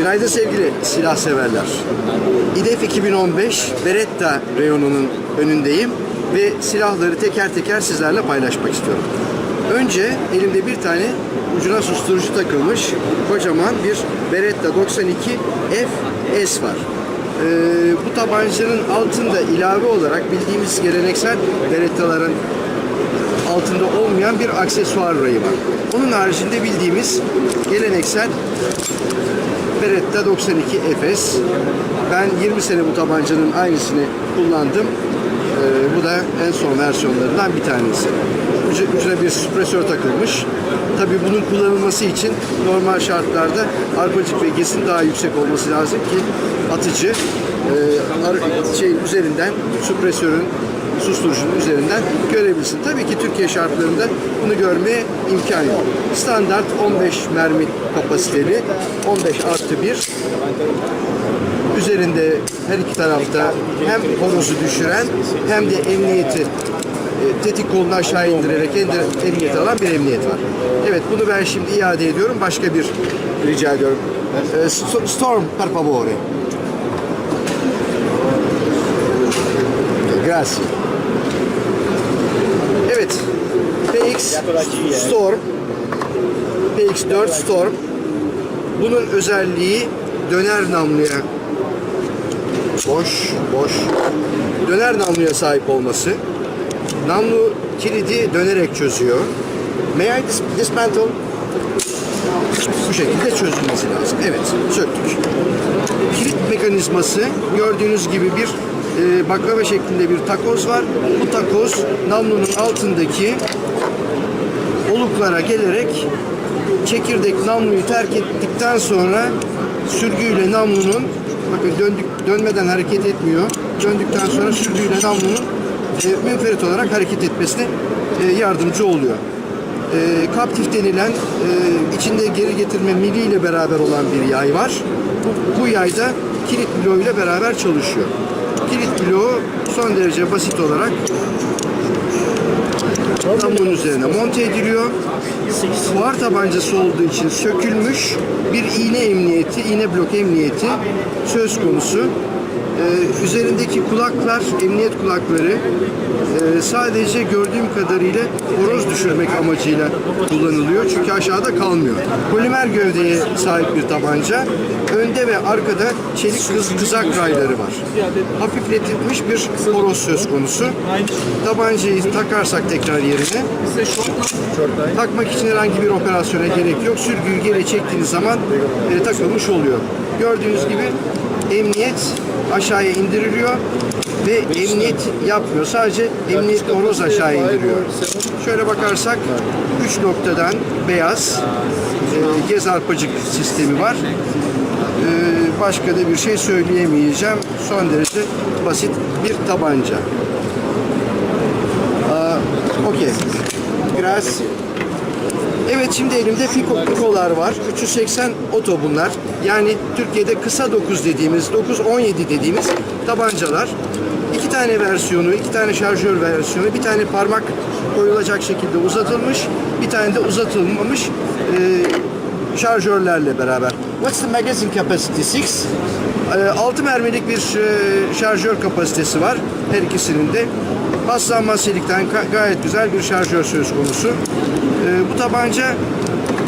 Günaydın sevgili silah severler. İDEF 2015 Beretta reyonunun önündeyim ve silahları teker teker sizlerle paylaşmak istiyorum. Önce elimde bir tane ucuna susturucu takılmış kocaman bir Beretta 92 FS var. Ee, bu tabancanın altında ilave olarak bildiğimiz geleneksel Beretta'ların altında olmayan bir aksesuar rayı var. Onun haricinde bildiğimiz geleneksel Beretta 92 Efes. Ben 20 sene bu tabancanın aynısını kullandım. Ee, bu da en son versiyonlarından bir tanesi. Ucu, ucuna bir süpresör takılmış. Tabii bunun kullanılması için normal şartlarda arpacık ve gesin daha yüksek olması lazım ki atıcı e, şey üzerinden süpresörün susturucunun üzerinden görebilsin. Tabii ki Türkiye şartlarında bunu görmeye imkan yok. Standart 15 mermi kapasiteli, 15 artı 1. Üzerinde her iki tarafta hem horozu düşüren hem de emniyeti e, tetik kolunu aşağı indirerek emniyet alan bir emniyet var. Evet bunu ben şimdi iade ediyorum. Başka bir rica ediyorum. E, Sto- Storm per favore. Grazie. Evet. PX Storm PX4 Storm bunun özelliği döner namluya boş boş döner namluya sahip olması. Namlu kilidi dönerek çözüyor. May I dis- dismantle? Bu şekilde çözülmesi lazım. Evet, söktük. Kilit mekanizması gördüğünüz gibi bir e, baklava şeklinde bir takoz var. Bu takoz namlunun altındaki oluklara gelerek çekirdek namluyu terk ettikten sonra sürgüyle namlunun bakın döndük, dönmeden hareket etmiyor. Döndükten sonra sürgüyle namlunun e, münferit olarak hareket etmesine e, yardımcı oluyor. E, kaptif denilen e, içinde geri getirme mili ile beraber olan bir yay var. Bu, bu yayda kilit bloğu ile beraber çalışıyor. Kilit bloğu son derece basit olarak Namlunun üzerine monte ediliyor. Fuar tabancası olduğu için sökülmüş bir iğne emniyeti, iğne blok emniyeti söz konusu. Ee, üzerindeki kulaklar, emniyet kulakları e, sadece gördüğüm kadarıyla horoz düşürmek amacıyla kullanılıyor. Çünkü aşağıda kalmıyor. Polimer gövdeye sahip bir tabanca. Önde ve arkada çelik kız, kızak rayları var. Hafifletilmiş bir horoz söz konusu. Tabancayı takarsak tekrar yerine takmak için herhangi bir operasyona gerek yok. Sürgüyü geri çektiğiniz zaman e, takılmış oluyor. Gördüğünüz gibi emniyet aşağıya indiriliyor ve emniyet yapmıyor. Sadece emniyet horoz aşağı indiriyor. Şöyle bakarsak 3 noktadan beyaz e, gez arpacık sistemi var. E, başka da bir şey söyleyemeyeceğim. Son derece basit bir tabanca. Okey. Grazie. Evet şimdi elimde Pico Pico'lar var. 380 oto bunlar. Yani Türkiye'de kısa 9 dediğimiz, 9-17 dediğimiz tabancalar. İki tane versiyonu, iki tane şarjör versiyonu, bir tane parmak koyulacak şekilde uzatılmış, bir tane de uzatılmamış e, şarjörlerle beraber. What's the magazine capacity? 6? 6 mermilik bir e, şarjör kapasitesi var her ikisinin de. Paslanmaz gayet güzel bir şarjör söz konusu. E, bu tabanca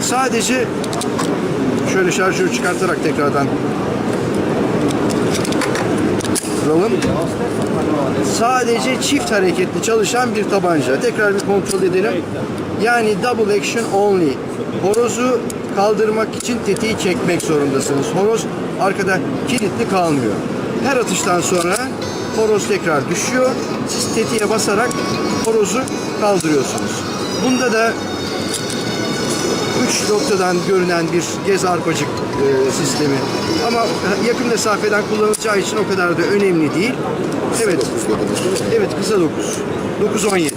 sadece şöyle şarjörü çıkartarak tekrardan kuralım. Sadece çift hareketli çalışan bir tabanca. Tekrar bir kontrol edelim. Yani double action only. Horozu kaldırmak için tetiği çekmek zorundasınız. Horoz arkada kilitli kalmıyor. Her atıştan sonra horoz tekrar düşüyor. Siz tetiğe basarak horozu kaldırıyorsunuz. Bunda da noktadan görünen bir gez arpacık e, sistemi. Ama yakın mesafeden kullanılacağı için o kadar da önemli değil. Evet. Evet kısa 9. 9-17.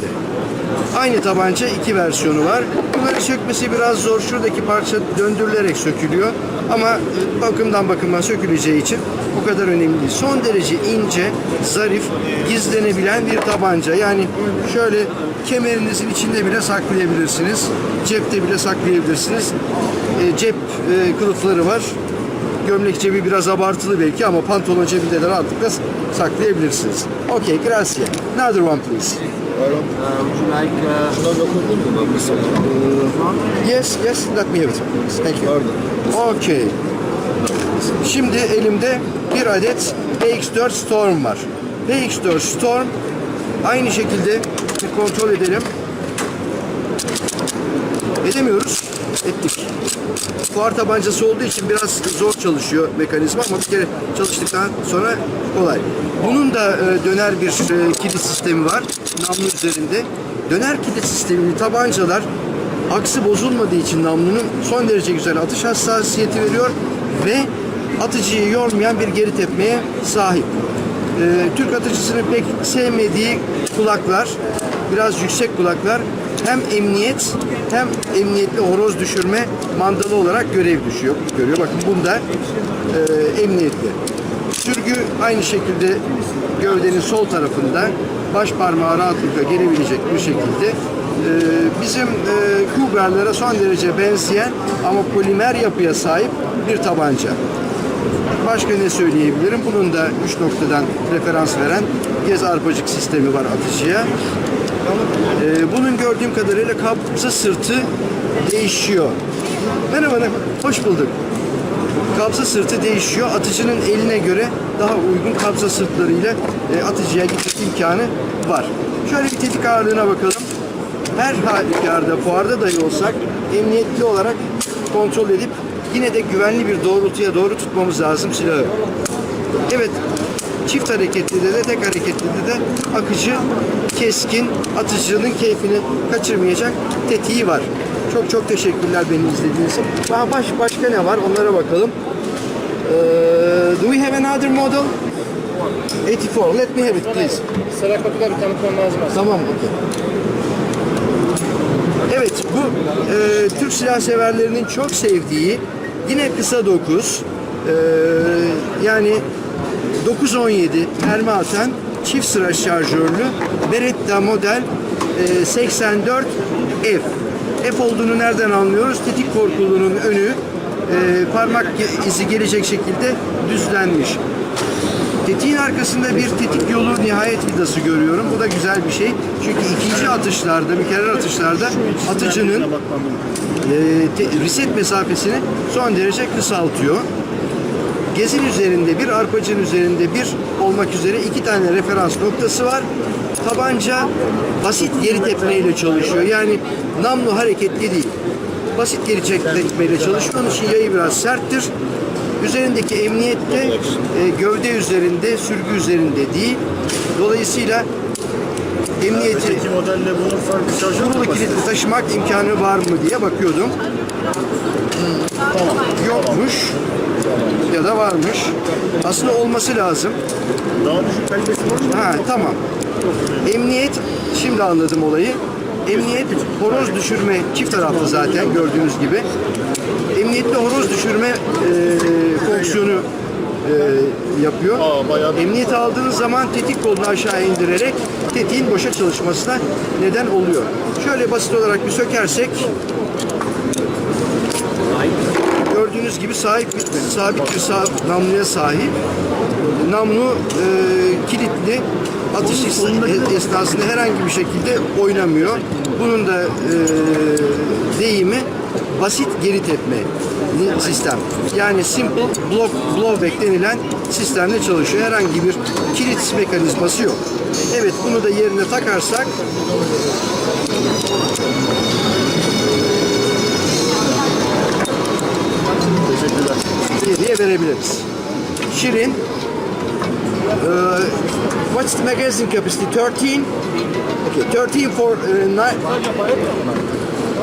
Aynı tabanca iki versiyonu var. Bunları sökmesi biraz zor. Şuradaki parça döndürülerek sökülüyor. Ama bakımdan bakıma söküleceği için o kadar önemli değil. Son derece ince, zarif, gizlenebilen bir tabanca. Yani şöyle kemerinizin içinde bile saklayabilirsiniz. Cepte bile saklayabilirsiniz. E, cep e, kılıfları var. Gömlek cebi biraz abartılı belki ama pantolon cebinde de rahatlıkla saklayabilirsiniz. Okay, grazie. Another one please. Yes, yes, let me have it. Thank you. Okay. Şimdi elimde bir adet PX4 Storm var. PX4 Storm aynı şekilde kontrol edelim. Edemiyoruz. Ettik. Fuar tabancası olduğu için biraz zor çalışıyor mekanizma ama bir kere çalıştıktan sonra kolay. Bunun da e, döner bir e, kilit sistemi var. Namlu üzerinde. Döner kilit sistemini tabancalar aksı bozulmadığı için namlunun son derece güzel atış hassasiyeti veriyor ve atıcıyı yormayan bir geri tepmeye sahip. Ee, Türk atıcısının pek sevmediği kulaklar, biraz yüksek kulaklar hem emniyet hem emniyetli horoz düşürme mandalı olarak görev düşüyor, görüyor. Bakın bunda e, emniyetli. Sürgü aynı şekilde gövdenin sol tarafında baş parmağı rahatlıkla gelebilecek bir şekilde e, bizim e, Cougar'lara son derece benzeyen ama polimer yapıya sahip bir tabanca. Başka ne söyleyebilirim? Bunun da 3 noktadan referans veren gez arpacık sistemi var atıcıya. Ee, bunun gördüğüm kadarıyla kabza sırtı değişiyor. Merhaba, hoş bulduk. Kabza sırtı değişiyor. Atıcının eline göre daha uygun kabza sırtlarıyla e, atıcıya gitmek imkanı var. Şöyle bir tetik ağırlığına bakalım. Her halükarda fuarda dahi olsak emniyetli olarak kontrol edip yine de güvenli bir doğrultuya doğru tutmamız lazım silahı. Evet, çift hareketli de, tek hareketli de, akıcı, keskin, atıcının keyfini kaçırmayacak tetiği var. Çok çok teşekkürler beni izlediğiniz için. Daha baş, başka ne var onlara bakalım. Ee, do we have another model? 84. Let me have it please. Sıra kapıda bir tanıtmam lazım. Tamam, okey. Evet, bu e, Türk silah severlerinin çok sevdiği yine kısa 9 e, yani 917 mermi atan çift sıra şarjörlü Beretta model e, 84 F. F olduğunu nereden anlıyoruz? Tetik korkulunun önü e, parmak izi gelecek şekilde düzlenmiş. Tetiğin arkasında bir tetik yolu nihayet vidası görüyorum. Bu da güzel bir şey. Çünkü ikinci atışlarda, mükerrer atışlarda atıcının e, reset mesafesini son derece kısaltıyor. Gezin üzerinde bir, arpacın üzerinde bir olmak üzere iki tane referans noktası var. Tabanca basit geri tepmeyle çalışıyor. Yani namlu hareketli değil. Basit geri tepmeyle çalışıyor. Onun için yayı biraz serttir. Üzerindeki emniyet de e, gövde üzerinde, sürgü üzerinde değil. Dolayısıyla emniyeti modelle bunun şarjı kurulu kilitli taşımak imkanı var mı diye bakıyordum. Yokmuş ya da varmış. Aslında olması lazım. Daha düşük kalitesi var mı? Ha tamam. Emniyet, şimdi anladım olayı. Emniyet horoz düşürme çift taraflı zaten gördüğünüz gibi. Emniyetli horoz düşürme e, fonksiyonu e, yapıyor. Aa, Emniyet aldığınız zaman tetik kolunu aşağı indirerek tetiğin boşa çalışmasına neden oluyor. Şöyle basit olarak bir sökersek gördüğünüz gibi sahip bir, sabit bir sağ, namluya sahip. Namlu e, kilitli atış es- esnasında herhangi bir şekilde oynamıyor. Bunun da e, deyimi basit geri tepme sistem. Yani simple block blowback denilen sistemle çalışıyor. Herhangi bir kilit mekanizması yok. Evet bunu da yerine takarsak Teşekkürler. hediye verebiliriz. Şirin. Uh, what's the magazine capacity? 13? Okay, 13 for uh, nine-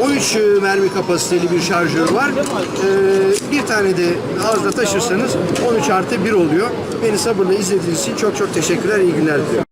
13 e, mermi kapasiteli bir şarjör var. Ee, bir tane de ağızda taşırsanız 13 artı 1 oluyor. Beni sabırla izlediğiniz için çok çok teşekkürler. İyi günler diliyorum.